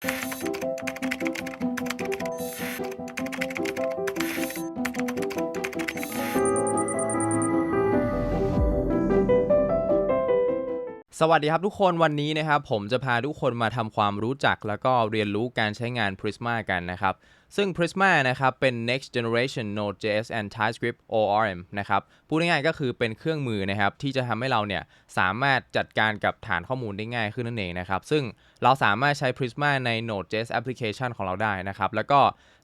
Thank you. สวัสดีครับทุกคนวันนี้นะครับผมจะพาทุกคนมาทำความรู้จัก แล้วก็เรียนรู้การใช้งาน Prisma กันนะครับ ซึ่ง Prisma นะครับเป็น next generation Node.js and TypeScript ORM นะครับพูดง่ายๆก็คือเป็นเครื่องมือนะครับที่จะทำให้เราเนี่ยสามารถจัดการกับฐานข้อมูลได้ง่ายขึ้นนั่นเองนะครับ ซึ่งเราสามารถใช้ Prisma ใน Node.js application ของเราได้นะครับ แล้วก็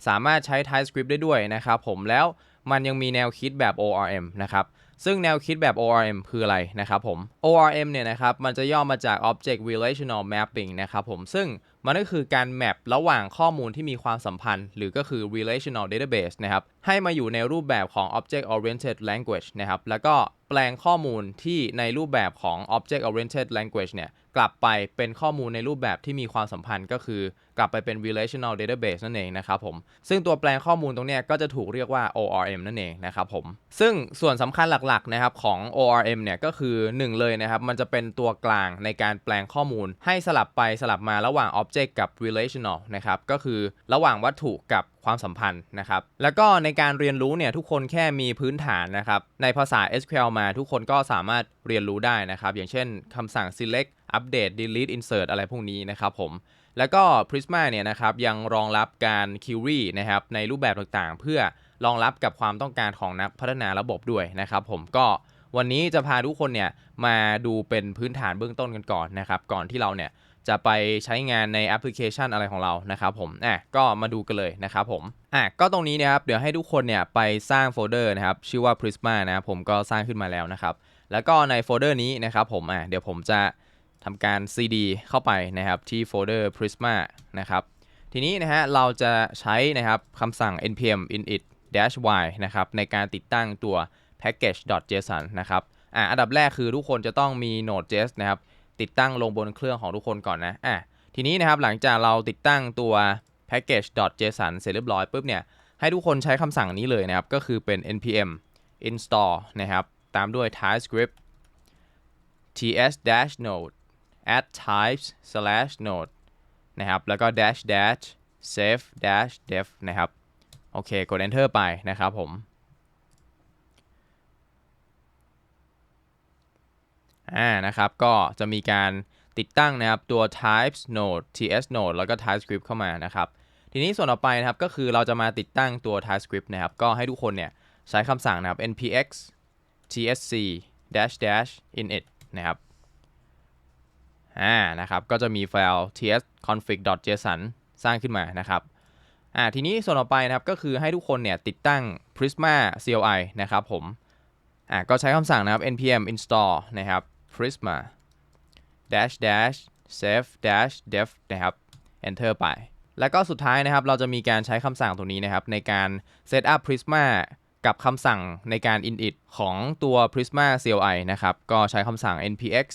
สามารถใช้ TypeScript ได้ด้วยนะครับผมแล้วมันยังมีแนวคิดแบบ ORM นะครับ ซึ่งแนวคิดแบบ ORM คืออะไรนะครับผม ORM เนี่ยนะครับมันจะย่อมาจาก Object Relational Mapping นะครับผมซึ่งมันก็คือการแมประหว่างข้อมูลที่มีความสัมพันธ์ หรือก็คือ Relational Database นะครับ ให้มาอยู่ในรูปแบบของ Object Oriented Language นะครับ แล้วก็แปลงข้อมูลที่ในรูปแบบของ Object Oriented Language เนี่ย กลับไปเป็นข้อมูลในรูปแบบที่มีความสัมพันธ์ก็คือกลับไปเป็น relational database นั่นเองนะครับผม ซึ่งตัวแปลงข้อมูลตรงนี้ก็จะถูกเรียกว่า ORM นั่นเองนะครับผม ซึ่งส่วนสำคัญหลักๆนะครับของ ORM เนี่ยก็คือ 1 เลยนะครับ มันจะเป็นตัวกลางในการแปลงข้อมูล ให้สลับไปสลับมาระหว่าง object กับ relational นะครับ ก็คือระหว่างวัตถุกับความสัมพันธ์นะครับ แล้วก็ในการเรียนรู้เนี่ยทุกคนแค่มีพื้นฐานนะครับ ในภาษา SQL มาทุกคนก็สามารถเรียนรู้ได้นะครับ อย่างเช่นคำสั่ง select update delete insert อะไรพวกนี้นะครับผม แล้วก็ Prisma เนี่ยนะครับยังรองรับการ query นะครับในรูปแบบต่างๆ เพื่อรองรับกับความต้องการของนักพัฒนาระบบด้วยนะครับ ผมก็วันนี้จะพาทุกคนเนี่ยมาดูเป็นพื้นฐานเบื้องต้นกันก่อนนะครับ ก่อนที่เราเนี่ยจะไปใช้งานในแอปพลิเคชันอะไรของเรานะครับผมอะก็มาดูกันเลยนะครับผมอะก็ตรงนี้นะครับเดี๋ยวให้ทุกคนเนี่ยไปสร้างโฟลเดอร์นะครับชื่อว่า Prisma นะครับผมก็สร้างขึ้นมาแล้วนะครับ แล้วก็ในโฟลเดอร์นี้นะครับผมอะเดี๋ยวผมจะ ทำการ cd เข้าไปนะครับที่โฟลเดอร์ prisma นะครับ ทีนี้นะฮะเราจะใช้นะครับคำสั่ง npm init y นะครับในการติดตั้งตัว package.json นะครับอะอันดับแรกคือทุกคนจะต้องมี node.js นะครับติดตั้งลงบนเครื่องของทุกคนก่อนนะอะทีนี้นะครับหลังจากเราติดตั้งตัว package.json เสร็จเรียบร้อยปุ๊บเนี่ยให้ทุกคนใช้คำสั่งนี้เลยนะครับ ก็คือเป็น npm install นะครับ ตามด้วย TypeScript ts-node add types slash node นะครับ แล้วก็ dash dash save dash def นะครับ โอเค กด enter ไปนะครับผม อ่า นะครับ ก็จะมีการติดตั้งนะครับ ตัว types node ts node แล้วก็ typescript เข้ามานะครับ ทีนี้ส่วนต่อไปนะครับ ก็คือเราจะมาติดตั้งตัว typescript นะครับ ก็ให้ทุกคนเนี่ย ใช้คำสั่งนะครับ npx tsc dash dash init นะครับ อ่านะครับก็จะมีไฟล์ ts-config.json สร้างขึ้นมานะครับอ่าทีนี้ส่วนต่อไปนะครับก็คือให้ทุกคนเนี่ยติดตั้ง prisma CLI นะครับผมอ่าก็ใช้คำสั่งนะครับ npm install นะครับ prisma dash dash save dash def นะครับ enter ไป แล้วก็สุดท้ายนะครับเราจะมีการใช้คำสั่งตรงนี้นะครับในการ set up prisma กับคำสั่งในการ init ของตัว prisma CLI นะครับก็ใช้คำสั่ง npx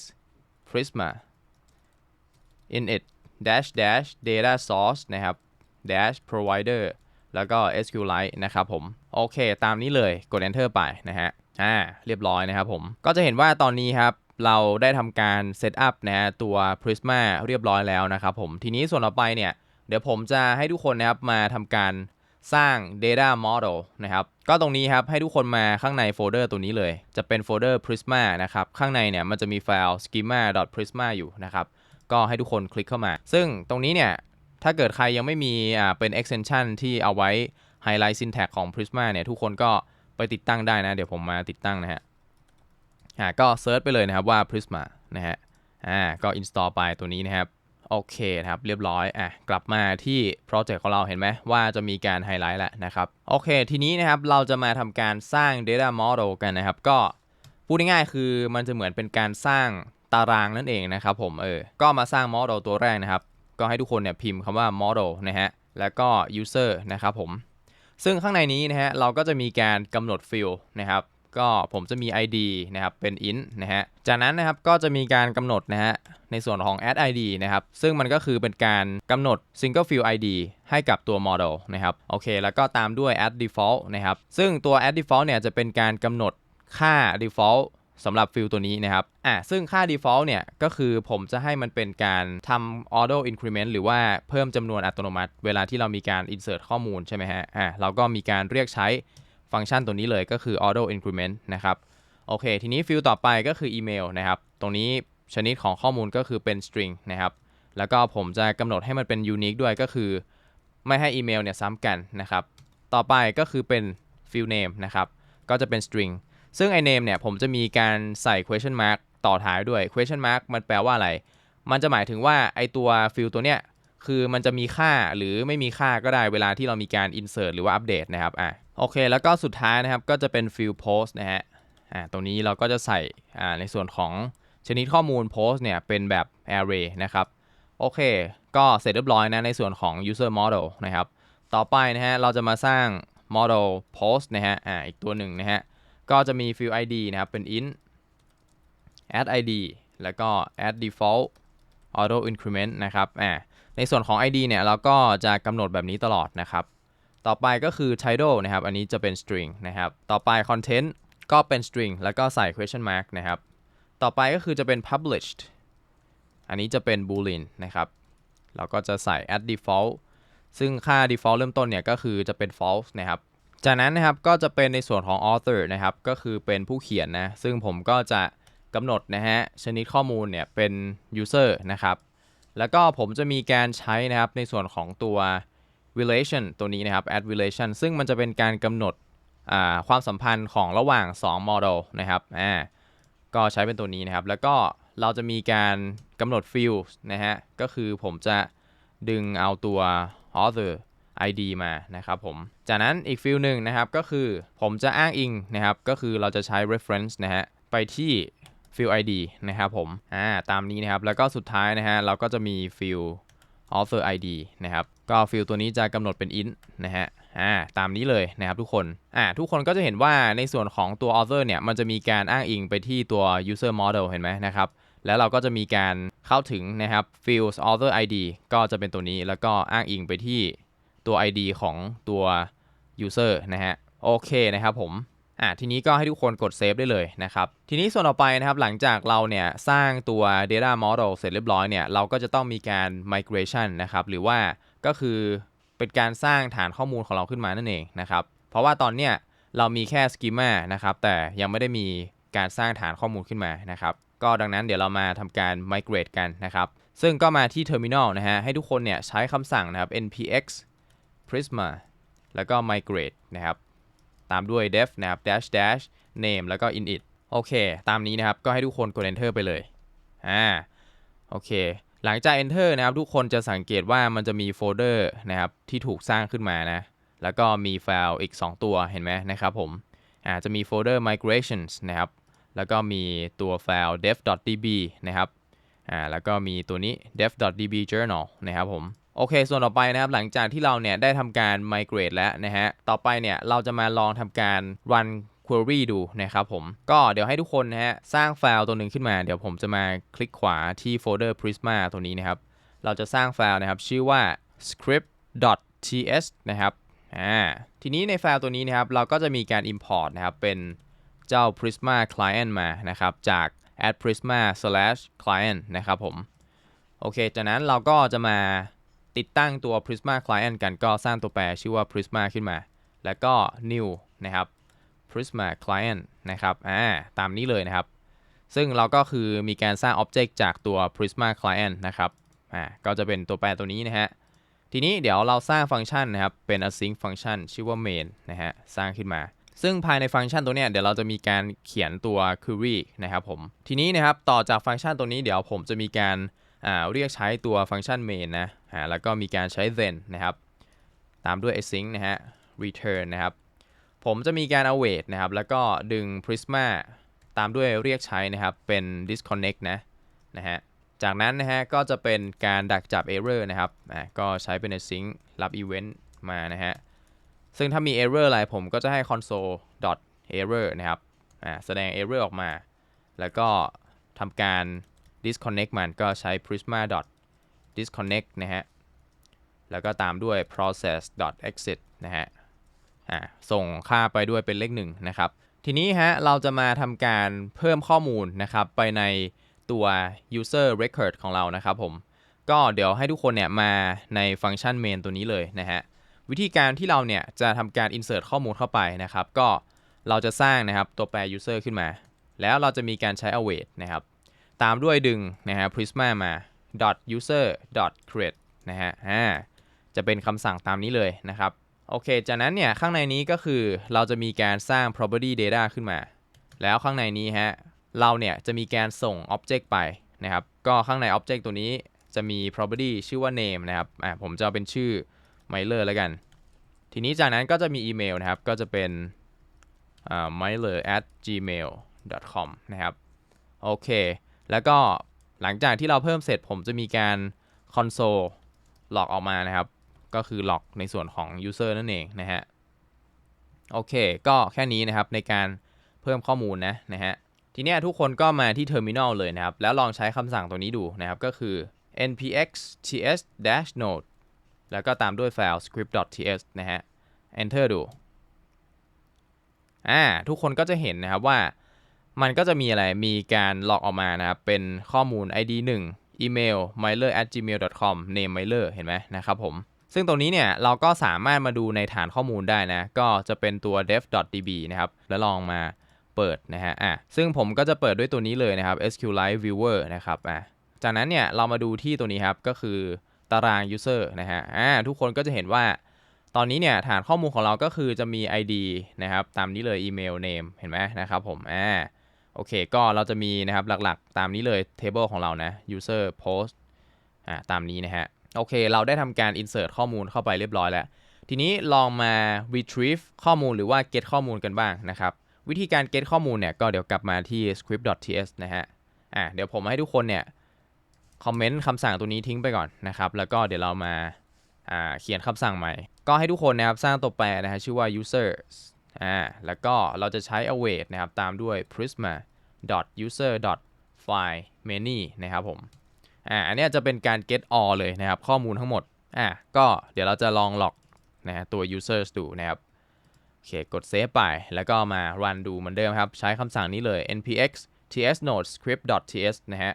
prisma init dash dash data source นะครับ dash provider แล้วก็ SQLite นะครับผม โอเค ตามนี้เลยกด enter ไปนะฮะ อ่า เรียบร้อยนะครับผม ก็จะเห็นว่าตอนนี้ครับ เราได้ทำการ set up นะฮะตัว Prisma เรียบร้อยแล้วนะครับผม ทีนี้ส่วนต่อไปเนี่ย เดี๋ยวผมจะให้ทุกคนนะครับมาทำการสร้าง data model นะครับ ก็ตรงนี้ครับให้ทุกคนมาข้างในโฟลเดอร์ตัวนี้เลย จะเป็นโฟลเดอร์ Prisma นะครับ ข้างในเนี่ยมันจะมีไฟล์ schema.prisma อยู่นะครับ ก็ให้ทุกคนคลิกเข้ามา ซึ่งตรงนี้เนี่ย ถ้าเกิดใครยังไม่มีอ่าเป็น extension ที่เอาไว้ highlight syntax ของ Prisma เนี่ย ทุกคนก็ไปติดตั้งได้นะ เดี๋ยวผมมาติดตั้งนะฮะอ่าก็เซิร์ชไปเลยนะครับว่า Prisma นะฮะอ่าก็ install ไปตัวนี้นะครับโอเคนะครับเรียบร้อยอะกลับมาที่โปรเจกต์ของเราเห็นไหมว่าจะมีการไฮไลท์แหละนะครับโอเค ทีนี้นะครับเราจะมาทำการสร้าง data model กันนะครับ ก็พูดง่ายๆคือมันจะเหมือนเป็นการสร้าง ตารางนั่นเองนะครับผมเออก็มาสร้าง model ตัวแรกนะครับ ก็ให้ทุกคนเนี่ยพิมพ์คำว่า model นะฮะแล้วก็ user นะครับผมซึ่งข้างในนี้นะฮะเราก็จะมีการกำหนด field นะครับก็ผมจะมี ID นะครับเป็น int นะฮะ จากนั้นนะครับก็จะมีการกำหนดนะฮะในส่วนของ add id นะครับ ซึ่งมันก็คือเป็นการกำหนด single field id ให้กับตัว model นะครับ โอเค แล้วก็ตามด้วย add default นะครับ ซึ่งตัว add default เนี่ยจะเป็นการกำหนดค่า default สำหรับฟิลตัวนี้นะครับ อะซึ่งค่า default เนี่ย ก็คือผมจะให้มันเป็นการทำ auto increment หรือว่าเพิ่มจำนวนอัตโนมัติ เวลาที่เรามีการ insert ข้อมูลใช่ไหมฮะ อะเราก็มีการเรียกใช้ฟังก์ชันตัวนี้เลยก็คือ auto increment นะครับ โอเค ทีนี้ฟิลต่อไปก็คืออีเมลนะครับ ตรงนี้ชนิดของข้อมูลก็คือเป็น string นะครับ แล้วก็ผมจะกำหนดให้มันเป็น unique ด้วยก็คือ ไม่ให้อีเมลเนี่ยซ้ำกันนะครับ ต่อไปก็คือเป็น field name นะครับ ก็จะเป็น string ซึ่งไอ name เนี่ยผมจะมีการใส่ question mark ต่อท้ายด้วย question mark มันแปลว่าอะไร มันจะหมายถึงว่าไอตัว field ตัวเนี้ยคือมันจะมีค่าหรือไม่มีค่าก็ได้เวลาที่เรามีการ insert หรือว่าอัปเดตนะครับอะโอเค แล้วก็สุดท้ายนะครับก็จะเป็น field post นะฮะอ่าตรงนี้เราก็จะใส่อ่าในส่วนของชนิดข้อมูล post เนี่ยเป็นแบบ array นะครับโอเค ก็เสร็จเรียบร้อยนะในส่วนของ user model นะครับ ต่อไปนะฮะเราจะมาสร้าง model post นะฮะอ่าอีกตัวหนึ่งนะฮะ ก็จะมี field id นะครับ เป็น int add id แล้วก็ add default auto increment นะครับอ่าในส่วนของ id เนี่ย เราก็จะกำหนดแบบนี้ตลอดนะครับ ต่อไปก็คือ title นะครับ อันนี้จะเป็น string นะครับ ต่อไป content ก็เป็น string แล้วก็ใส่ question mark นะครับ ต่อไปก็คือจะเป็น published อันนี้จะเป็น boolean นะครับ เราก็จะใส่ add default ซึ่งค่า default เริ่มต้นเนี่ยก็คือจะเป็น false นะครับ จากนั้นนะครับก็จะเป็นในส่วนของ author นะครับก็คือเป็นผู้เขียนนะซึ่งผมก็จะกำหนดนะฮะชนิดข้อมูลเนี่ยเป็น user นะครับแล้วก็ผมจะมีการใช้นะครับในส่วนของตัว relation ตัวนี้นะครับ add relation ซึ่งมันจะเป็นการกำหนดความสัมพันธ์ของระหว่าง2 model นะครับอ่าก็ใช้เป็นตัวนี้นะครับ แล้วก็เราจะมีการกำหนด field นะฮะก็คือผมจะดึงเอาตัว author id มานะครับผม จากนั้นอีกฟิลหนึ่งนะครับก็คือผมจะอ้างอิงนะครับก็คือเราจะใช้ reference นะฮะไปที่ field id นะครับผมอ่าตามนี้นะครับแล้วก็สุดท้ายนะฮะเราก็จะมี field author id นะครับก็ฟิลตัวนี้จะกำหนดเป็น int นะฮะอ่าตามนี้เลยนะครับทุกคนอ่าทุกคนก็จะเห็นว่าในส่วนของตัว author เนี่ยมันจะมีการอ้างอิงไปที่ตัว user model เห็นไหมนะครับแล้วเราก็จะมีการเข้าถึงนะครับ fields author id ก็จะเป็นตัวนี้แล้วก็อ้างอิงไปที่ ตัว id ของตัว user นะฮะโอเคนะครับผมอ่าทีนี้ก็ให้ทุกคนกดเซฟได้เลยนะครับ ทีนี้ส่วนต่อไปนะครับหลังจากเราเนี่ยสร้างตัว data model เสร็จเรียบร้อยเนี่ยเราก็จะต้องมีการ migration นะครับหรือว่าก็คือเป็นการสร้างฐานข้อมูลของเราขึ้นมานั่นเองนะครับ เพราะว่าตอนเนี้ยเรามีแค่ schema นะครับแต่ยังไม่ได้มีการสร้างฐานข้อมูลขึ้นมานะครับ ก็ดังนั้นเดี๋ยวเรามาทำการ migrate กันนะครับ ซึ่งก็มาที่ terminal นะฮะให้ทุกคนเนี่ยใช้คำสั่งนะครับ npx prisma แล้วก็ migrate นะครับ ตามด้วย def นะครับ dash dash name แล้วก็ init โอเค ตามนี้นะครับ ก็ให้ทุกคนกด enter ไปเลย อ่า โอเค หลังจาก enter นะครับ ทุกคนจะสังเกตว่ามันจะมีโฟลเดอร์นะครับ ที่ถูกสร้างขึ้นมานะ แล้วก็มีไฟล์อีก 2 ตัว เห็นไหมนะครับผม อ่า จะมีโฟลเดอร์ migrations นะครับ แล้วก็มีตัวไฟล์ dev.db นะครับ อ่า แล้วก็มีตัวนี้ dev.db journal นะครับผม โอเค ส่วนต่อไปนะครับหลังจากที่เราเนี่ยได้ทำการ migrate แล้วนะฮะต่อไปเนี่ยเราจะมาลองทำการ run query ดูนะครับผม ก็เดี๋ยวให้ทุกคนนะฮะสร้างไฟล์ตัวหนึ่งขึ้นมา เดี๋ยวผมจะมาคลิกขวาที่โฟลเดอร์ prisma ตัวนี้นะครับ เราจะสร้างไฟล์นะครับชื่อว่า script.ts นะครับอ่าทีนี้ในไฟล์ตัวนี้นะครับเราก็จะมีการ import นะครับเป็นเจ้า prisma client มานะครับจาก add prisma slash client นะครับผม โอเค จากนั้นเราก็จะมา ติดตั้งตัว prisma client กันก็สร้างตัวแปรชื่อว่า prisma ขึ้นมา แล้วก็ new นะครับ prisma client นะครับอ่าตามนี้เลยนะครับ ซึ่งเราก็คือมีการสร้าง object จากตัว prisma client นะครับอ่าก็จะเป็นตัวแปรตัวนี้นะฮะทีนี้เดี๋ยวเราสร้างฟังก์ชันนะครับ เป็น async function ชื่อว่า main นะฮะ สร้างขึ้นมา ซึ่งภายในฟังก์ชันตัวเนี้ยเดี๋ยวเราจะมีการเขียนตัว query นะครับผม ทีนี้นะครับ ต่อจากฟังก์ชันตัวนี้เดี๋ยวผมจะมีการเรียกใช้ตัวฟังก์ชัน main นะ อ่าแล้วก็มีการใช้ then นะครับ ตามด้วย async นะฮะ return นะครับ ผมจะมีการ await นะครับ แล้วก็ดึง prisma ตามด้วยเรียกใช้นะครับ เป็น disconnect นะ นะฮะ จากนั้นนะฮะ ก็จะเป็นการดักจับ error นะครับ อ่า ก็ใช้เป็น async รับ event มานะฮะ ซึ่งถ้ามี error อะไรผมก็จะให้ console error นะครับ อ่า แสดง error ออกมา แล้วก็ทำการ disconnect มันก็ใช้ prisma dot disconnect นะฮะ แล้วก็ตามด้วย process dot exit นะฮะ อ่า ส่งค่าไปด้วยเป็นเลขหนึ่งนะครับ ทีนี้ฮะ เราจะมาทำการเพิ่มข้อมูลนะครับ ไปในตัว user record ของเรานะครับผม ก็เดี๋ยวให้ทุกคนเนี่ยมาในฟังก์ชัน main ตัวนี้เลยนะฮะ วิธีการที่เราเนี่ยจะทำการ insert ข้อมูลเข้าไปนะครับ ก็เราจะสร้างนะครับตัวแปร user ขึ้นมา แล้วเราจะมีการใช้ await นะครับ ตามด้วยดึงนะฮะ prisma มา user create นะฮะอ่าจะเป็นคำสั่งตามนี้เลยนะครับ โอเค จากนั้นเนี่ย ข้างในนี้ก็คือเราจะมีการสร้าง property data ขึ้นมา แล้วข้างในนี้ฮะ เราเนี่ยจะมีการส่ง object ไปนะครับ ก็ข้างใน object ตัวนี้จะมี property ชื่อว่า name นะครับ อ่าผมจะเป็นชื่อ mailer แล้วกัน ทีนี้จากนั้นก็จะมีอีเมลนะครับ ก็จะเป็นอ่า mailer at gmail com นะครับ โอเค แล้วก็ หลังจากที่เราเพิ่มเสร็จผมจะมีการ console หลอกออกมานะครับ ก็คือหลอกในส่วนของ user นั่นเองนะฮะ โอเค ก็แค่นี้นะครับในการเพิ่มข้อมูลนะนะฮะ ทีนี้ทุกคนก็มาที่ terminal เลยนะครับ แล้วลองใช้คำสั่งตัวนี้ดูนะครับ ก็คือ npx ts dash node แล้วก็ตามด้วยไฟล์ script.ts นะฮะ enter ดู อ่า ทุกคนก็จะเห็นนะครับว่า มันก็จะมีอะไรมีการหลอกออกมานะครับเป็นข้อมูล id 1 email mailer at gmail com name mailer เห็นไหมนะครับผมซึ่งตรงนี้เนี่ยเราก็สามารถมาดูในฐานข้อมูลได้นะ ก็จะเป็นตัว def.db นะครับแล้วลองมาเปิดนะฮะอะซึ่งผมก็จะเปิดด้วยตัวนี้เลยนะครับ SQLite Viewer นะครับอะจากนั้นเนี่ยเรามาดูที่ตัวนี้ครับก็คือตาราง user นะฮะอ่าทุกคนก็จะเห็นว่าตอนนี้เนี่ยฐานข้อมูลของเราก็คือจะมี ID นะครับตามนี้เลย email name เห็นไหมนะครับผมอ่า โอเค ก็เราจะมีนะครับหลักๆ ตามนี้เลย table ของเรานะ user post อ่าตามนี้นะฮะ โอเค เราได้ทำการ insert ข้อมูลเข้าไปเรียบร้อยแล้ว ทีนี้ลองมา retrieve ข้อมูลหรือว่า get ข้อมูลกันบ้างนะครับ วิธีการ get ข้อมูลเนี่ย ก็เดี๋ยวกลับมาที่ script.ts นะฮะ อ่าเดี๋ยวผมให้ทุกคนเนี่ย คอมเมนต์คำสั่งตัวนี้ทิ้งไปก่อนนะครับ แล้วก็เดี๋ยวเรามาอ่าเขียนคำสั่งใหม่ ก็ให้ทุกคนนะครับสร้างตัวแปรนะฮะชื่อว่า users อ่าแล้วก็เราจะใช้ await นะครับตามด้วย prisma user file many นะครับผมอ่าอันนี้จะเป็นการ get all เลยนะครับ ข้อมูลทั้งหมดอ่าก็เดี๋ยวเราจะลองล็อกนะฮะตัว users ดูนะครับโอเคกด save ไปแล้วก็มา run ดูเหมือนเดิมครับ ใช้คำสั่งนี้เลย npx ts node script ts นะฮะ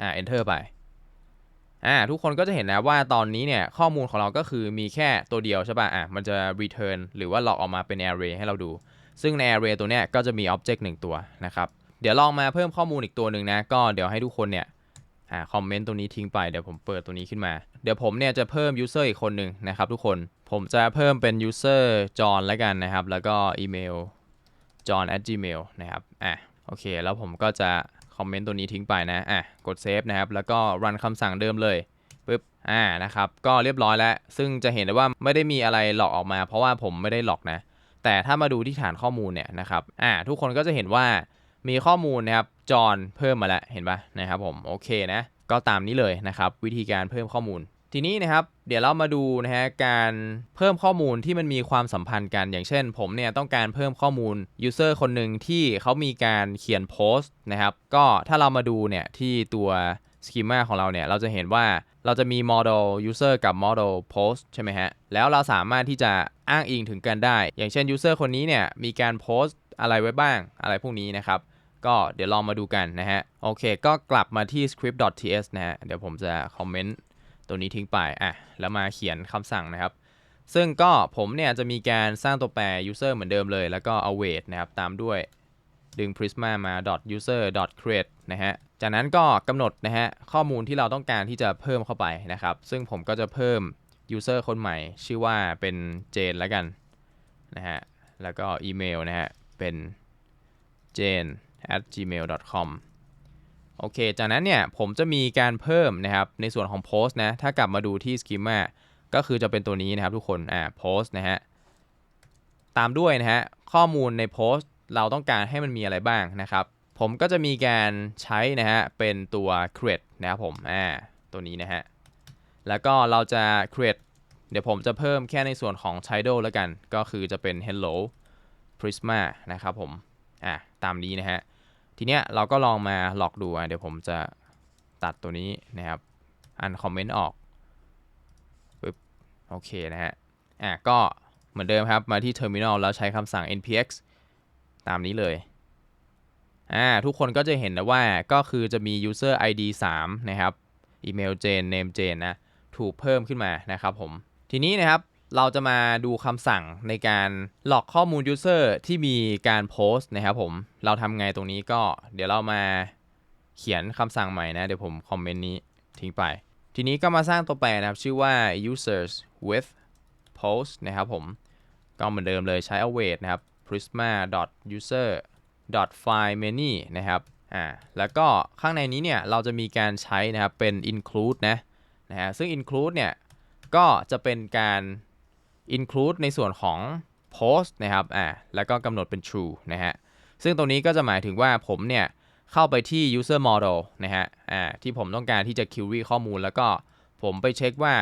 อ่า enter ไปอ่าทุกคนก็จะเห็นนะว่าตอนนี้เนี่ยข้อมูลของเราก็คือมีแค่ตัวเดียวใช่ป่ะอะมันจะ return หรือว่าหลอกออกมาเป็น array ให้เราดู ซึ่งใน array ตัวเนี้ยก็จะมี object 1 ตัวนะครับ เดี๋ยวลองมาเพิ่มข้อมูลอีกตัวหนึ่งนะ ก็เดี๋ยวให้ทุกคนเนี่ยอ่าคอมเมนต์ตัวนี้ทิ้งไป เดี๋ยวผมเปิดตัวนี้ขึ้นมา เดี๋ยวผมเนี่ยจะเพิ่ม user อีกคนหนึ่งนะครับทุกคน ผมจะเพิ่มเป็น user john แล้วกันนะครับ แล้วก็อีเมล john at gmail นะครับ อะ โอเค แล้วผมก็จะคอมเมนต์ตัวนี้ทิ้งไปนะ อะ กดเซฟนะครับ แล้วก็รันคำสั่งเดิมเลยปึ๊บ อ่า นะครับ ก็เรียบร้อยแล้ว ซึ่งจะเห็นได้ว่าไม่ได้มีอะไรหลอกออกมา เพราะว่าผมไม่ได้หลอกนะ แต่ถ้ามาดูที่ฐานข้อมูลเนี่ยนะครับอ่าทุกคนก็จะเห็นว่ามีข้อมูลนะครับจอห์นเพิ่มมาแล้วเห็นปะนะครับผมโอเคนะก็ตามนี้เลยนะครับวิธีการเพิ่มข้อมูล ทีนี้นะครับเดี๋ยวเรามาดูนะฮะการเพิ่มข้อมูลที่มันมีความสัมพันธ์กัน อย่างเช่น ผมเนี่ยต้องการเพิ่มข้อมูล user คนหนึ่งที่เขามีการเขียนโพสต์นะครับก็ถ้าเรามาดูเนี่ยที่ตัว schema ของเราเนี่ยเราจะเห็นว่า เราจะมี model user กับ model post ใช่ไหมฮะ แล้วเราสามารถที่จะอ้างอิงถึงกันได้ อย่างเช่น user คนนี้เนี่ยมีการโพสต์อะไรไว้บ้างอะไรพวกนี้นะครับ ก็เดี๋ยวลองมาดูกันนะฮะ โอเค ก็กลับมาที่ script.ts นะฮะ เดี๋ยวผมจะคอมเมนต์ตัวนี้ทิ้งไป อะ แล้วมาเขียนคำสั่งนะครับ ซึ่งก็ผมเนี่ยจะมีการสร้างตัวแปร user เหมือนเดิมเลย แล้วก็ await นะครับ ตามด้วยดึง prisma มา user create นะฮะ จากนั้นก็กำหนดนะฮะข้อมูลที่เราต้องการที่จะเพิ่มเข้าไปนะครับ ซึ่งผมก็จะเพิ่ม user คนใหม่ ชื่อว่าเป็นเจนแล้วกันนะฮะแล้วก็อีเมลนะฮะเป็น jane at gmail com โอเค จากนั้นเนี่ยผมจะมีการเพิ่มนะครับในส่วนของ post นะ ถ้ากลับมาดูที่ schema ก็คือจะเป็นตัวนี้นะครับทุกคน อ่า post นะฮะ ตามด้วยนะฮะ ข้อมูลใน post เราต้องการให้มันมีอะไรบ้างนะครับ ผมก็จะมีการใช้นะฮะ เป็นตัว create นะครับผม อ่า ตัวนี้นะฮะ แล้วก็เราจะ create เดี๋ยวผมจะเพิ่มแค่ในส่วนของ title แล้วกัน ก็คือจะเป็น hello prisma นะครับผม อะตามนี้นะฮะ ทีเนี้ยเราก็ลองมาหลอกดูอะเดี๋ยวผมจะตัดตัวนี้นะครับ อันคอมเมนต์ออกปึ๊บโอเคนะฮะ อะก็เหมือนเดิมครับ มาที่ terminal แล้วใช้คำสั่ง npx ตามนี้เลย อ่าทุกคนก็จะเห็นนะว่าก็คือจะมี user ID 3 นะครับ email Jane name Jane นะ ถูกเพิ่มขึ้นมานะครับผม ทีนี้นะครับเราจะมาดูคำสั่งในการหลอกข้อมูล user ที่มีการโพสต์นะครับผม เราทำไงตรงนี้ก็เดี๋ยวเรามาเขียนคำสั่งใหม่นะ เดี๋ยวผมคอมเมนต์นี้ทิ้งไป ทีนี้ก็มาสร้างตัวแปรนะครับ ชื่อว่า users with post นะครับผม ก็เหมือนเดิมเลยใช้ await นะครับ prisma user file many นะครับอ่าแล้วก็ข้างในนี้เนี่ยเราจะมีการใช้นะครับเป็น include นะนะฮะซึ่ง include เนี่ยก็จะเป็นการ include ในส่วนของ post นะครับอ่าแล้วก็กำหนดเป็น true นะฮะซึ่งตรงนี้ก็จะหมายถึงว่าผมเนี่ยเข้าไปที่ user model นะฮะอ่าที่ผมต้องการที่จะ query ข้อมูล แล้วก็ผมไปเช็คว่า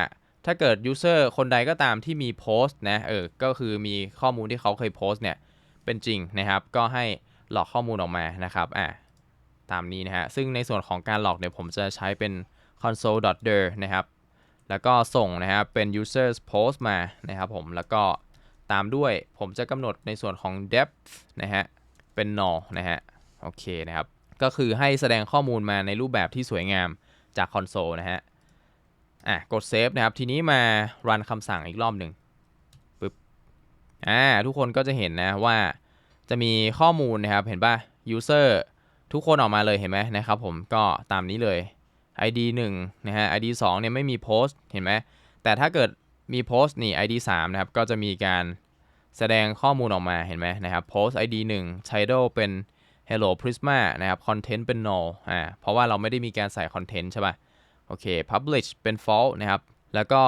ถ้าเกิด user คนใดก็ตามที่มีโพสต์นะเออก็คือมีข้อมูลที่เขาเคยโพสต์เนี่ยเป็นจริงนะครับ ก็ให้ หลอกข้อมูลออกมานะครับอ่าตามนี้นะฮะ ซึ่งในส่วนของการหลอกเนี่ยผมจะใช้เป็น console.dir นะครับ แล้วก็ส่งนะครับเป็น users post มานะครับผม แล้วก็ตามด้วยผมจะกำหนดในส่วนของ depth นะฮะ เป็น null นะฮะ โอเคนะครับ ก็คือให้แสดงข้อมูลมาในรูปแบบที่สวยงามจากคอนโซลนะฮะ อะ กดเซฟนะครับ ทีนี้มารันคำสั่งอีกรอบหนึ่งปึ๊บ อ่า ทุกคนก็จะเห็นนะว่า จะมีข้อมูลนะครับ เห็นป่ะ user ทุกคนออกมาเลยเห็นไหมนะครับผมก็ตามนี้เลย ID 1นะฮะ ID 2เนี่ยไม่มีโพสต์เห็นไหมแต่ถ้าเกิดมีโพสต์นี่ ID 3นะครับก็จะมีการแสดงข้อมูลออกมาเห็นไหมนะครับโพสต์ ID 1 title เป็น hello prisma นะครับ content เป็น null อ่าเพราะว่าเราไม่ได้มีการใส่ content ใช่ป่ะโอเค publish เป็น false นะครับ แล้วก็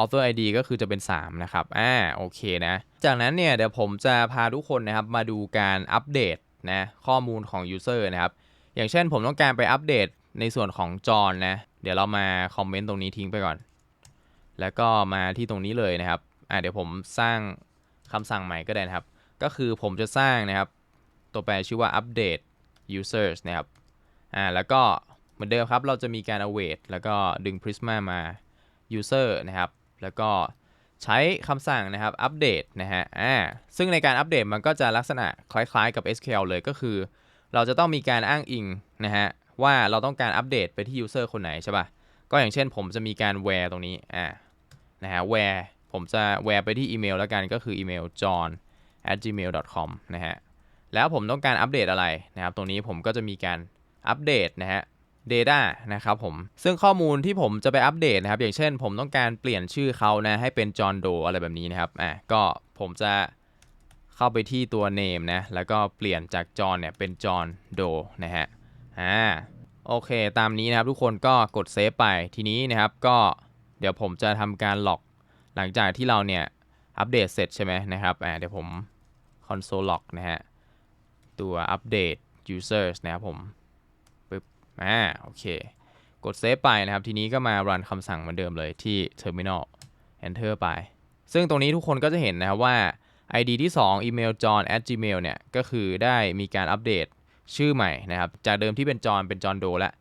author ID ก็คือจะเป็น 3 นะครับ อ่า โอเคนะ จากนั้นเนี่ยเดี๋ยวผมจะพาทุกคนนะครับมาดูการอัปเดตนะข้อมูลของ user นะครับ อย่างเช่นผมต้องการไปอัปเดตในส่วนของจอนนะ เดี๋ยวเรามาคอมเมนต์ตรงนี้ทิ้งไปก่อน แล้วก็มาที่ตรงนี้เลยนะครับ อ่าเดี๋ยวผมสร้างคำสั่งใหม่ก็ได้นะครับ ก็คือผมจะสร้างนะครับ ตัวแปรชื่อว่า update users นะครับ อ่า แล้วก็เหมือนเดิมครับ เราจะมีการ await แล้วก็ดึง prisma มา user นะครับ แล้วก็ใช้คำสั่งนะครับ update นะฮะอ่าซึ่งในการอัปเดตมันก็จะลักษณะคล้ายๆกับ SQL เลยก็คือ เราจะต้องมีการอ้างอิงนะฮะว่าเราต้องการอัปเดตไปที่ user คนไหนใช่ป่ะก็อย่างเช่นผมจะมีการ where ตรงนี้อ่านะฮะ where ผมจะ where ไปที่อีเมลแล้วกันก็คืออีเมล john at gmail com นะฮะแล้วผมต้องการอัปเดตอะไรนะครับ ตรงนี้ผมก็จะมีการอัปเดตนะฮะ data นะครับผม ซึ่งข้อมูลที่ผมจะไปอัปเดตนะครับ อย่างเช่น ผมต้องการเปลี่ยนชื่อเขานะให้เป็น John Doe อะไรแบบนี้นะครับ อะก็ผมจะเข้าไปที่ตัว name นะ แล้วก็เปลี่ยนจาก John เนี่ยเป็น John Doe นะฮะ อ่า โอเค ตามนี้นะครับทุกคนก็กดเซฟไป ทีนี้นะครับก็เดี๋ยวผมจะทำการล็อก หลังจากที่เราเนี่ยอัปเดตเสร็จใช่ไหมนะครับอ่าเดี๋ยวผม console log นะฮะ ตัวอัปเดต users นะครับผม อ่าโอเค กดเซฟไปนะครับ ทีนี้ก็มารันคำสั่งเหมือนเดิมเลยที่ terminal enter ไป ซึ่งตรงนี้ทุกคนก็จะเห็นนะครับว่า ID ที่ 2 email john at gmail เนี่ย ก็คือได้มีการอัปเดตชื่อใหม่นะครับ จากเดิมที่เป็นจอนเป็นจอนโดแล้ว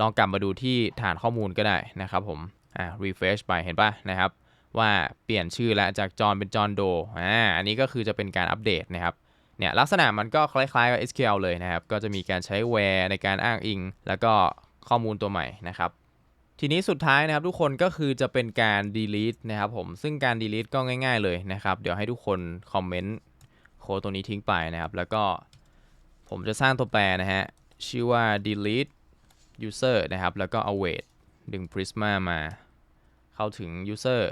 ลองกลับมาดูที่ฐานข้อมูลก็ได้นะครับผม อ่า refresh ไปเห็นป่ะนะครับ ว่าเปลี่ยนชื่อแล้วจากจอนเป็นจอนโด อ่า อันนี้ก็คือจะเป็นการอัปเดตนะครับ เนี่ยลักษณะมันก็คล้ายๆกับ SQL เลยนะครับ ก็จะมีการใช้ where ในการอ้างอิง แล้วก็ข้อมูลตัวใหม่นะครับทีนี้สุดท้ายนะครับทุกคนก็คือจะเป็นการ delete นะครับผมซึ่งการ delete ก็ง่าย ๆเลยนะครับ เดี๋ยวให้ทุกคนคอมเมนต์โค้ดตัวนี้ทิ้งไปนะครับ แล้วก็ผมจะสร้างตัวแปรนะฮะ ชื่อว่า delete user นะครับ แล้วก็ await ดึง prisma มา เข้าถึง user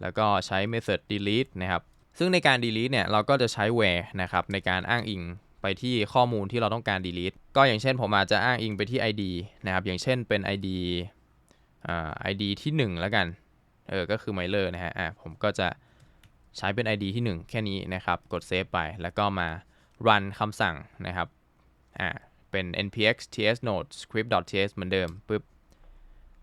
แล้วก็ใช้ method delete นะครับ ซึ่งในการ delete เนี่ยเราก็จะใช้ where นะครับในการอ้างอิงไปที่ข้อมูลที่เราต้องการ delete ก็อย่างเช่นผมอาจจะอ้างอิงไปที่ ID นะครับ อย่างเช่นเป็น ID อ่า ID ที่1แล้วกัน เออ ก็คือ mailer นะฮะ อ่าผมก็จะใช้เป็น ID ที่ 1 แค่นี้นะครับ กด save ไป แล้วก็มา run คำสั่งนะครับ อ่า เป็น npx ts node script.ts เหมือนเดิมปุ๊บ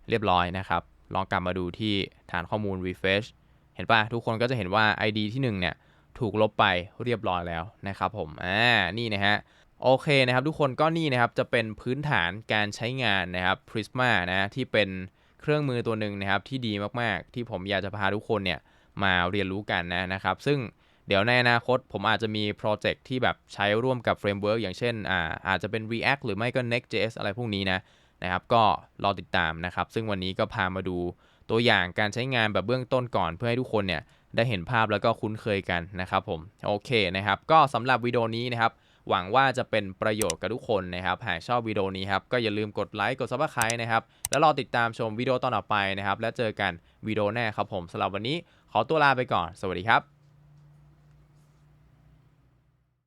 เรียบร้อยนะครับ ลองกลับมาดูที่ฐานข้อมูล refresh เห็นป่ะทุกคนก็จะเห็นว่า ID ที่1เนี่ยถูกลบไปเรียบร้อยแล้วนะครับผมอ่านี่นะฮะโอเคนะครับทุกคนก็นี่นะครับจะเป็นพื้นฐานการใช้งานนะครับ Prisma นะที่เป็นเครื่องมือตัวหนึ่งนะครับที่ดีมากๆ ที่ผมอยากจะพาทุกคนเนี่ยมาเรียนรู้กันนะนะครับ ซึ่งเดี๋ยวในอนาคตผมอาจจะมีโปรเจกต์ที่แบบใช้ร่วมกับเฟรมเวิร์กอย่างเช่นอ่าอาจจะเป็น React หรือไม่ก็ Next.js อะไรพวกนี้นะนะครับ ก็รอติดตามนะครับ ซึ่งวันนี้ก็พามาดู ตัวอย่างการใช้งานแบบเบื้องต้นก่อนเพื่อให้ทุกคนเนี่ยได้เห็นภาพแล้วก็คุ้นเคยกันนะครับผมโอเคนะครับ ก็สำหรับวิดีโอนี้นะครับหวังว่าจะเป็นประโยชน์กับทุกคนนะครับ หากชอบวิดีโอนี้ครับก็อย่าลืมกดไลค์กดซับสไครต์นะครับ แล้วรอติดตามชมวิดีโอตอนต่อไปนะครับ และเจอกันวิดีโอแน่ครับผมสำหรับวันนี้ขอตัวลาไปก่อน สวัสดีครับ